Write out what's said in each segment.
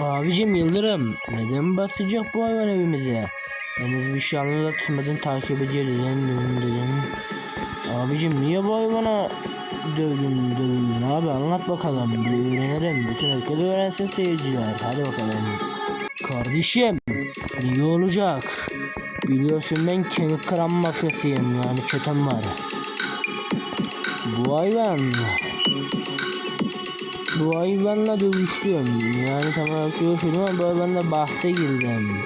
Abicim Yıldırım neden basacak bu hayvan evimize? Henüz bir şey anlatmadın takip ediyoruz dedim dedim. Abicim niye bu hayvana dövdün dövdün abi anlat bakalım bir öğrenelim. Bütün ülkede öğrensin seyirciler hadi bakalım. Kardeşim niye olacak? Biliyorsun ben kemik kıran mafyasıyım yani çetem var. Bu hayvan bu hayvanla dövüştüm. Yani tam olarak dövüşmedim ama bu hayvanla bahse girdim.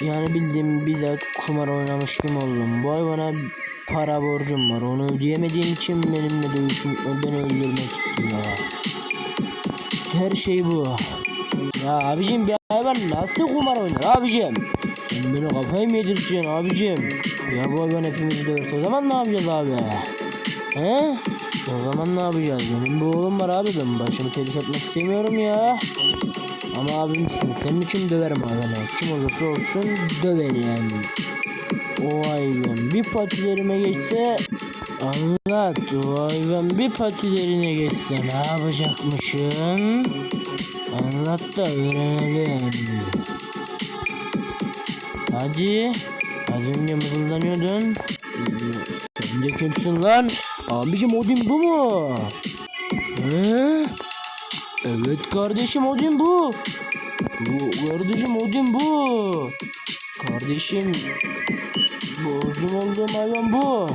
Yani bildiğim bir de kumar oynamış gibi oldum. Bu hayvana para borcum var. Onu ödeyemediğim için benimle dövüşüp beni öldürmek istiyor. Her şey bu. Ya abicim bir hayvan nasıl kumar oynar abicim? Sen beni kafayı mı yedireceksin abicim? Ya bu hayvan hepimizi döverse o zaman ne yapacağız abi? He? O zaman ne yapacağız? Benim bu oğlum var abi ben başımı telif etmek istemiyorum ya. Ama abimsin senin için döverim hayvanı. Kim olursa olsun döverim. O hayvan bir patilerime geçse anlat. O hayvan bir patilerine geçse ne yapacakmışım? Anlat da öğrenelim. Hadi. Az önce mızıldanıyordun. Sen de kimsin lan? Abicim Odin bu mu? He? Evet kardeşim Odin bu. Bu kardeşim Odin bu. Kardeşim borcum olduğum hayvan bu.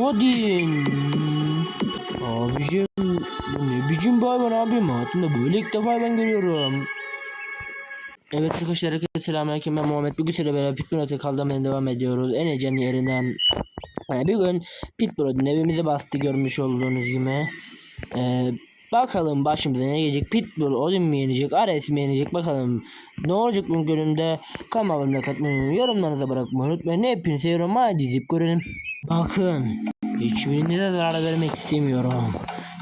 Odin. Abicim bu ne biçim bir hayvan abim hayatımda böyle ilk defa hayvan görüyorum. Evet arkadaşlar herkese selamünaleyküm ben Muhammed bugün sizlerle beraber Pitbull Öte kaldırmaya devam ediyoruz. En ecen yerinden yani bir gün Pitbull'un evimizi bastı görmüş olduğunuz gibi. Ee, bakalım başımıza ne gelecek? Pitbull Odin mi yenecek? Ares mi yenecek? Bakalım ne olacak bu bölümde? Kanalımda katlanın. Yorumlarınıza bırakmayı unutmayın. Hepinizi seviyorum. Hadi gidip görelim. Bakın. Hiçbirinize zarar vermek istemiyorum.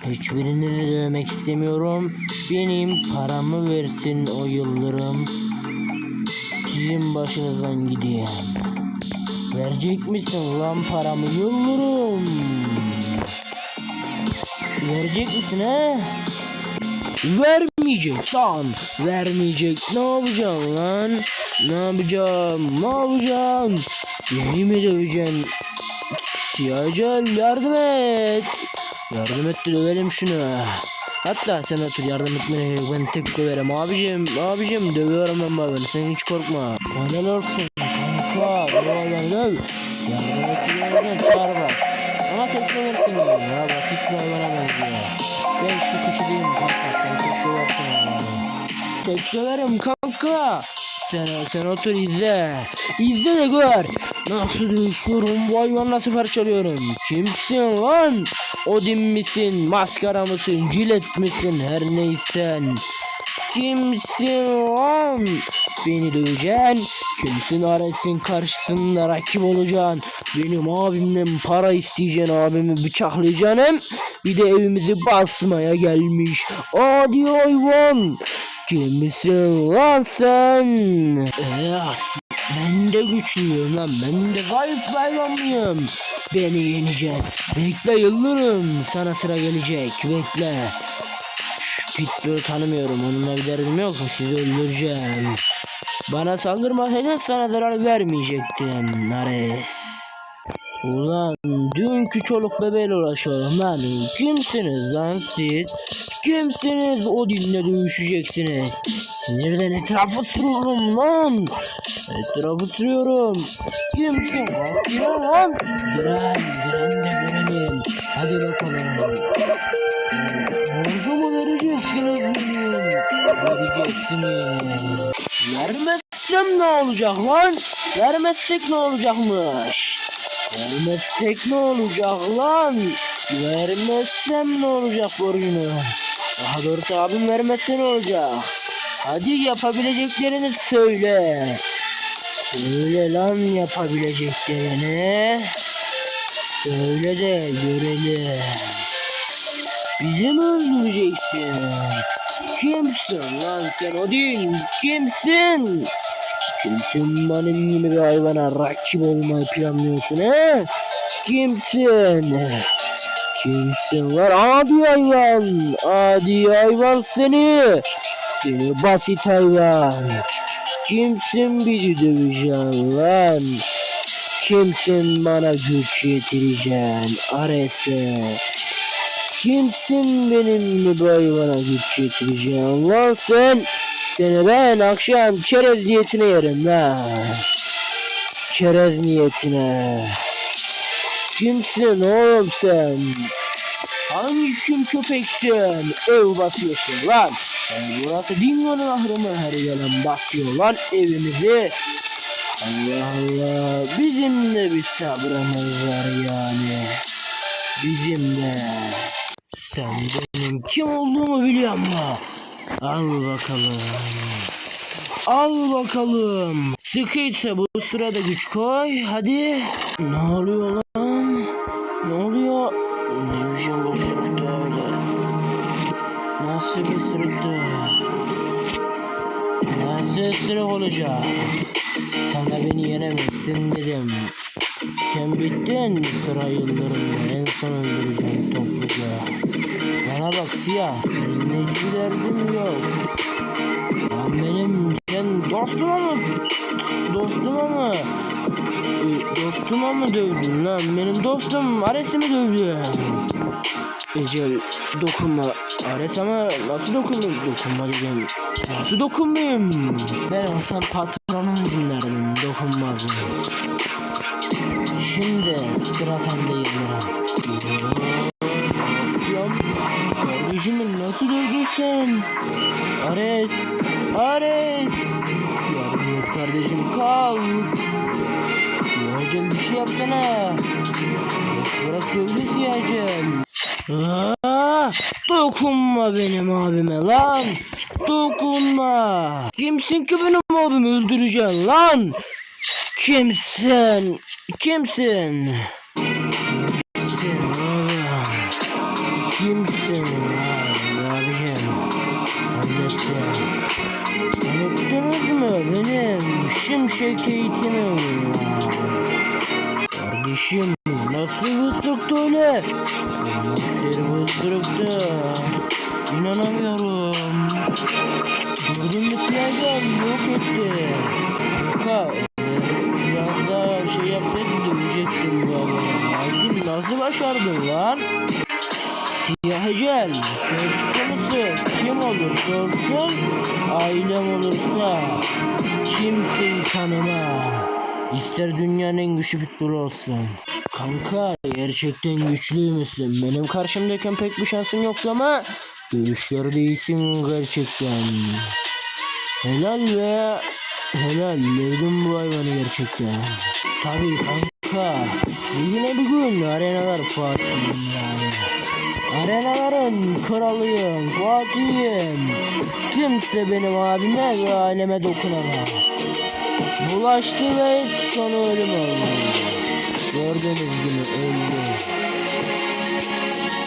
Hiçbirinizi dövmek istemiyorum. Benim paramı versin o yıldırım. Sizin başınızdan gideyim. Verecek misin lan paramı yıldırım? Verecek misin he? Vermeyecek lan. Vermeyecek. Ne yapacaksın lan? Ne yapacağım? Ne yapacağım? Beni mi döveceksin? Siyacel yardım et. Yardım et de dövelim şunu. Hatta sen otur yardım etmene ben tek döverim abicim abicim dövüyorum ben babanı sen hiç korkma. Helal olsun oğlan döv. Yardım et döverim çağır bak. Ama tek döversin ya basit bir hayvana benziyor. Ben şu kuşu değilim kanka sen tek döversin hayvanı. Tek döverim kanka. Sen, sen otur izle. İzle de gör. Nasıl dövüşüyorum bu hayvanı nasıl parçalıyorum. Kimsin lan? Odin misin? Maskara mısın? Cilet misin? Her neysen. Kimsin lan? Beni döveceksin. Kimsin Ares'in karşısında rakip olacaksın. Benim abimden para isteyeceksin. Abimi bıçaklayacaksın. Bir de evimizi basmaya gelmiş. Adi hayvan. Kimsin lan sen? Ee, ben de güçlüyüm lan. Ben de zayıf hayvan mıyım? Beni yeneceksin. Bekle yıldırım. Sana sıra gelecek. Bekle. Pitbull'u tanımıyorum. Onunla bir derdim yok. Sizi öldüreceğim. Bana saldırmasaydın sana zarar vermeyecektim. Nares. Ulan dünkü çoluk bebeğiyle uğraşıyorum lan. Kimsiniz lan siz? Kimsiniz? Odin'le dövüşeceksiniz. Sinirden etrafı sürüyorum lan. Etrafı sürüyorum. Kimsin? Kalk lan. Diren, diren de görelim. Hadi bakalım. Vereceksiniz. Vermezsem ne olacak lan? Vermezsek ne olacakmış? Vermezsek ne olacak lan? Vermezsem ne olacak borcunu? Daha doğrusu abim vermezse ne olacak? Hadi yapabileceklerini söyle. Söyle lan yapabileceklerini. Söyle de görelim. Bizi mi öldüreceksin? Kimsin lan sen Odin? Kimsin? Kimsin benim gibi bir hayvana rakip olmayı planlıyorsun he? Kimsin? Kimsin var adi hayvan? Adi hayvan seni. Seni basit hayvan. Kimsin bizi döveceksin lan? Kimsin bana güç yetireceksin Ares'e? Kimsin benimle bu hayvana güç yetireceksin lan sen? Seni ben akşam çerez niyetine yerim la. Çerez niyetine. Kimsin oğlum sen? Hangi kim köpeksin? Ev basıyorsun lan. Yani burası Dingo'nun ahırı mı? Her gelen basıyor lan evimizi. Allah Allah. Bizim de bir sabrımız var yani. Bizim de. Sen benim kim olduğumu biliyor musun? Al bakalım. Al bakalım. Sıkıysa bu sırada güç koy. Hadi. Ne oluyor lan? Ne oluyor? Ne biçim bu sırıktı öyle? Nasıl bir sırıktı? Nasıl ısırık olacak? Sana beni yenemezsin dedim. Sen bittin sıra yıllarında en son öldüreceğim topluca. Bana bak siyah hiçbir derdim yok. Lan benim sen dostuma mı dostuma mı dostuma mı dövdün lan? Benim dostum Ares'i mi dövdü? Ecel dokunma. Ares ama nasıl dokunmayayım dokunma dedim. Nasıl dokunmayayım? Ben olsam patronumu dinlerdim dokunmazdım. Şimdi sıra sende Yılmaz Kardeşimi nasıl dövdün sen Ares Ares Yardım et kardeşim kalk Siyahcım bir şey yapsana bırak dövdün Siyahcım Aa, dokunma benim abime lan. Dokunma. Kimsin ki benim abimi öldüreceksin lan? Kimsin? Kimsin? Kimsin? Lan? Ne yapacaksın? Hallettim. Hallettiniz mi? Benim şimşek eğitimim. Kardeşim nasıl bir ısırıktı öyle? Nasıl bir ısırıktı? İnanamıyorum. Gördün mü siyahcan yok etti. Kanka eğer biraz daha şey yapsaydın dövecektim bu adamı. Nasıl başardın lan? Siyah ecel söz konusu kim olursa olsun ailem olursa kimseyi tanımam. İster dünyanın en güçlü pitbull olsun. Kanka gerçekten güçlü müsün? Benim karşımdayken pek bir şansın yoktu ama güçlü değilsin gerçekten. Helal ve helal verdim bu hayvanı gerçekten. Tabii kanka. Bugüne bugün arenalar Fatih'im yani. Arenaların kralıyım, Fatih'im. Kimse benim abime ve aileme dokunamaz. Bulaştı ve sonu ölüm oldu. Gördüğünüz gibi öldü.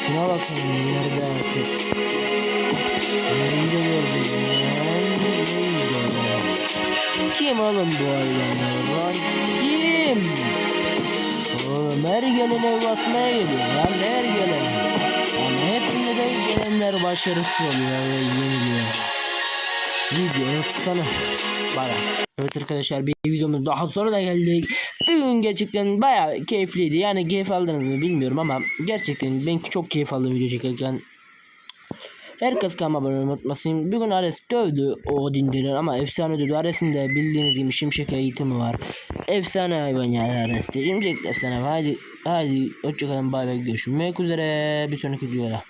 Şuna bakın yerde artık. Yerinde gördüm. Kim oğlum bu hayvanlar lan? Kim? Oğlum her gelen ev basmaya geliyor lan her gelen. Ama hepsinde de gelenler başarısız oluyor ve yeniliyor. Video sana. Bana. Evet arkadaşlar bir videomuz daha sonra da geldik. Bugün gerçekten bayağı keyifliydi. Yani keyif aldınız mı bilmiyorum ama gerçekten ben çok keyif aldım video çekerken. Herkes kanalıma abone olmayı unutmasın. Bugün Ares dövdü o dindiren ama efsane dövdü. Ares'in de bildiğiniz gibi şimşek eğitimi var. Efsane hayvan yani Ares'te. Şimşek efsane. Haydi, haydi hoşçakalın bay bay görüşmek üzere. Bir sonraki videoda.